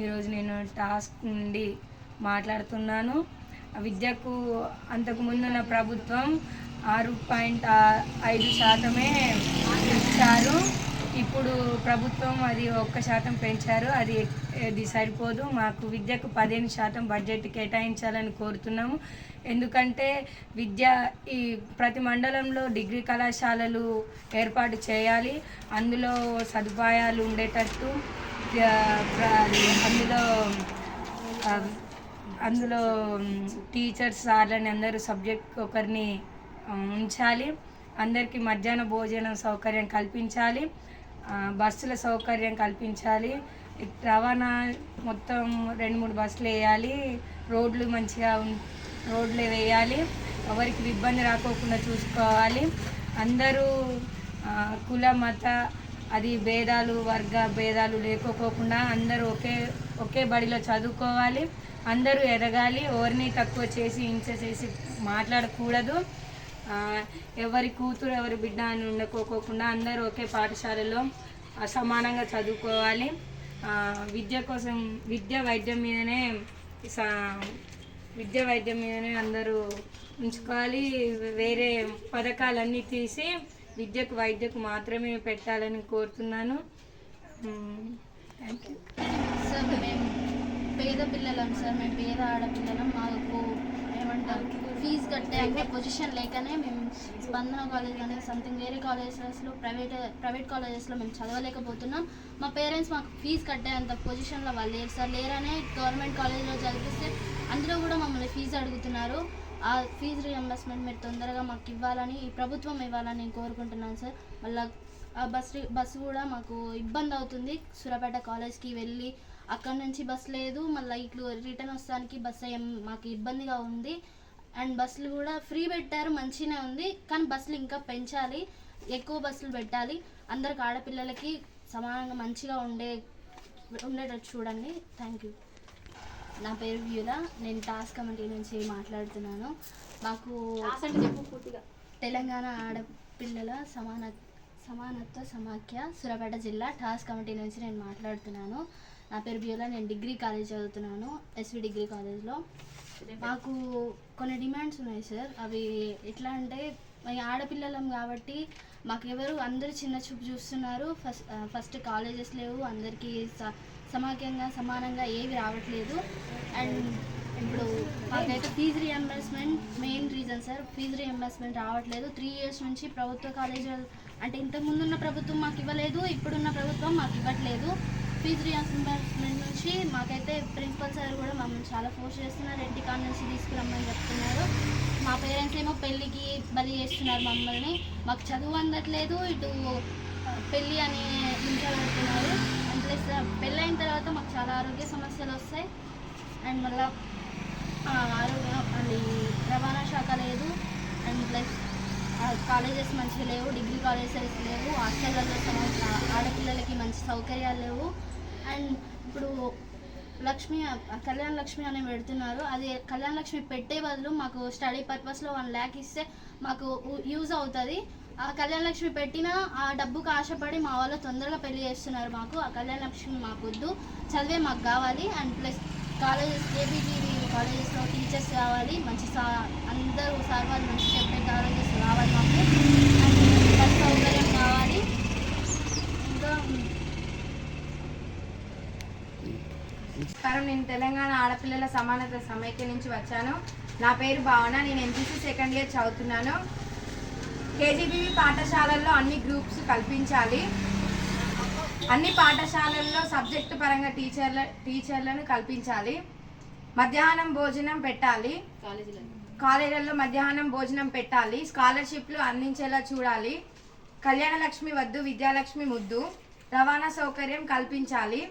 ఈరోజు నేను టాస్క్ నుండి మాట్లాడుతున్నాను. విద్యకు అంతకుముందు ముందున్న ప్రభుత్వం ఆరు పాయింట్ ఐదు శాతమే ఇచ్చారు. ఇప్పుడు ప్రభుత్వం అది ఒక్క శాతం పెంచారు. అది అది సరిపోదు. మాకు విద్యకు పదిహేను శాతం బడ్జెట్ కేటాయించాలని కోరుతున్నాము. ఎందుకంటే విద్య ఈ ప్రతి మండలంలో డిగ్రీ కళాశాలలు ఏర్పాటు చేయాలి. అందులో సదుపాయాలు ఉండేటట్టు అందులో అందులో టీచర్స్ సార్లని అందరూ సబ్జెక్ట్ ఒకరిని ఉంచాలి. అందరికీ మధ్యాహ్న భోజనం సౌకర్యం కల్పించాలి. బస్సుల సౌకర్యం కల్పించాలి. రవాణా మొత్తం రెండు మూడు బస్సులు వేయాలి. రోడ్లు మంచిగా ఉం- రోడ్లు వేయాలి. ఎవరికి ఇబ్బంది రాకోకుండా చూసుకోవాలి. అందరూ కుల మత అది భేదాలు వర్గ భేదాలు లేకపోకుండా అందరూ ఒకే ఒకే బడిలో చదువుకోవాలి అందరూ ఎదగాలి ఎవరిని తక్కువ చేసి హింస చేసి మాట్లాడకూడదు. ఎవరి కూతురు ఎవరి బిడ్డ అని ఉండకోకుండా అందరూ ఒకే పాఠశాలలో సమానంగా చదువుకోవాలి. విద్య కోసం విద్య వైద్యం మీదనే సా- విద్య వైద్యం మీదనే అందరూ ఉంచుకోవాలి. వేరే పథకాలన్నీ తీసి విద్యకు వైద్యకు మాత్రమే పెట్టాలని కోరుతున్నాను. థ్యాంక్ యూ సార్ మేము పేద పిల్లలం సార్ మేము పేద ఆడపిల్లలం మాకు ఏమంటారు ఫీజు కట్టే అంత పొజిషన్ లేకనే మేము స్పందన కాలేజ్ కానీ సంథింగ్ వేరే కాలేజెస్లో ప్రైవేట్ ప్రైవేట్ కాలేజెస్లో మేము చదవలేకపోతున్నాం. మా పేరెంట్స్ మాకు ఫీజు కట్టే అంత పొజిషన్లో వాళ్ళు లేరు సార్. లేరనే గవర్నమెంట్ కాలేజ్లో చదివిస్తే అందులో కూడా మమ్మల్ని ఫీజు అడుగుతున్నారు. ఆ ఫీజు రియంబర్స్మెంట్ మీరు తొందరగా మాకు ఇవ్వాలని ఈ ప్రభుత్వం ఇవ్వాలని నేను కోరుకుంటున్నాను సార్. మళ్ళీ ఆ బస్ బస్సు కూడా మాకు ఇబ్బంది అవుతుంది. సూర్యాపేట కాలేజ్కి వెళ్ళి అక్కడ నుంచి బస్ లేదు. మళ్ళీ ఇట్లు రిటర్న్ వస్తానికి బస్సు ఏం మాకు ఇబ్బందిగా ఉంది. అండ్ బస్సులు కూడా ఫ్రీ పెట్టారు మంచిగానే ఉంది. కానీ బస్సులు ఇంకా పెంచాలి. ఎక్కువ బస్సులు పెట్టాలి. అందరికి ఆడపిల్లలకి సమానంగా మంచిగా ఉండే ఉండేటట్టు చూడండి. థ్యాంక్ యూ నా పేరు వ్యూల నేను టాస్క్ కమిటీ నుంచి మాట్లాడుతున్నాను. మాకు తెలంగాణ ఆడపిల్లల సమాన సమానత్వ సమాఖ్య సూర్యాపేట జిల్లా. టాస్క్ కమిటీ నుంచి నేను మాట్లాడుతున్నాను. నా పేరు బ్యూలా నేను డిగ్రీ కాలేజ్ చదువుతున్నాను ఎస్వి డిగ్రీ కాలేజ్లో మాకు కొన్ని డిమాండ్స్ ఉన్నాయి సార్. అవి ఎట్లా అంటే ఆడపిల్లలం కాబట్టి మాకు ఎవరు అందరు చిన్న చూపు చూస్తున్నారు. ఫస్ట్ ఫస్ట్ కాలేజెస్ లేవు. అందరికీ సమాఖ్యంగా సమానంగా ఏవి రావట్లేదు. అండ్ ఇప్పుడు మాకైతే fee reimbursement main reason sir fee reimbursement రావట్లేదు. త్రీ ఇయర్స్ నుంచి ప్రభుత్వ కాలేజీలు అంటే ఇంతకుముందు ఉన్న ప్రభుత్వం మాకు ఇవ్వలేదు ఇప్పుడున్న ప్రభుత్వం మాకు ఇవ్వట్లేదు. ఫీజు రియంబర్స్మెంట్ నుంచి మాకైతే ప్రిన్సిపల్ సార్ కూడా మమ్మల్ని చాలా ఫోర్స్ చేస్తున్నారు. ఇంటి కాడ నుంచి తీసుకురమ్మని చెప్తున్నారు. మా పేరెంట్స్ ఏమో పెళ్ళికి బలి చేస్తున్నారు మమ్మల్ని. మాకు చదువు అందట్లేదు. ఇటు పెళ్ళి అని ఇంట్లో పెడుతున్నారు అండ్ ప్లస్ పెళ్ళైన తర్వాత మాకు చాలా ఆరోగ్య సమస్యలు వస్తాయి. అండ్ మళ్ళీ ఆరోగ్యం అది రవాణా శాఖ లేదు. అండ్ ప్లస్ కాలేజెస్ మంచిగా లేవు డిగ్రీ కాలేజెస్ లేవు. హాస్టల్లో ఆడపిల్లలకి మంచి సౌకర్యాలు లేవు. అండ్ ఇప్పుడు లక్ష్మి కళ్యాణ లక్ష్మి అని పెడుతున్నారు. అది కళ్యాణ లక్ష్మి పెట్టే బదులు మాకు స్టడీ పర్పస్లో వన్ ల్యాక్ ఇస్తే మాకు యూజ్ అవుతుంది. ఆ కళ్యాణ లక్ష్మి పెట్టిన ఆ డబ్బుకు ఆశపడి మా వాళ్ళు తొందరగా పెళ్ళి చేస్తున్నారు మాకు. ఆ కళ్యాణ లక్ష్మి మాకు వద్దు. చదివే మాకు కావాలి. అండ్ ప్లస్ కాలేజెస్ ఏబీజీవి కాలేజెస్లో టీచర్స్ కావాలి. మంచి సా అందరూ సార్ వాళ్ళు మంచి చెప్పే కాలేజెస్ కావాలి మాకు. అండ్ బస్ సౌకర్యం కావాలి. ఇంకా నమస్కారం. నేను తెలంగాణ ఆడపిల్లల సమానత సమైక్య నుంచి వచ్చాను. నా పేరు భావన. నేను ఎంపీసీ సెకండ్ ఇయర్ చదువుతున్నాను. కేజీబీవీ పాఠశాలల్లో అన్ని గ్రూప్స్ కల్పించాలి. అన్ని పాఠశాలల్లో సబ్జెక్టు పరంగా టీచర్ల టీచర్లను కల్పించాలి. మధ్యాహ్నం భోజనం పెట్టాలి. కాలేజీలలో మధ్యాహ్నం భోజనం పెట్టాలి. స్కాలర్షిప్లు అందించేలా చూడాలి. కళ్యాణ లక్ష్మి వద్దు విద్యాలక్ష్మి ముద్దు. రవాణా సౌకర్యం కల్పించాలి.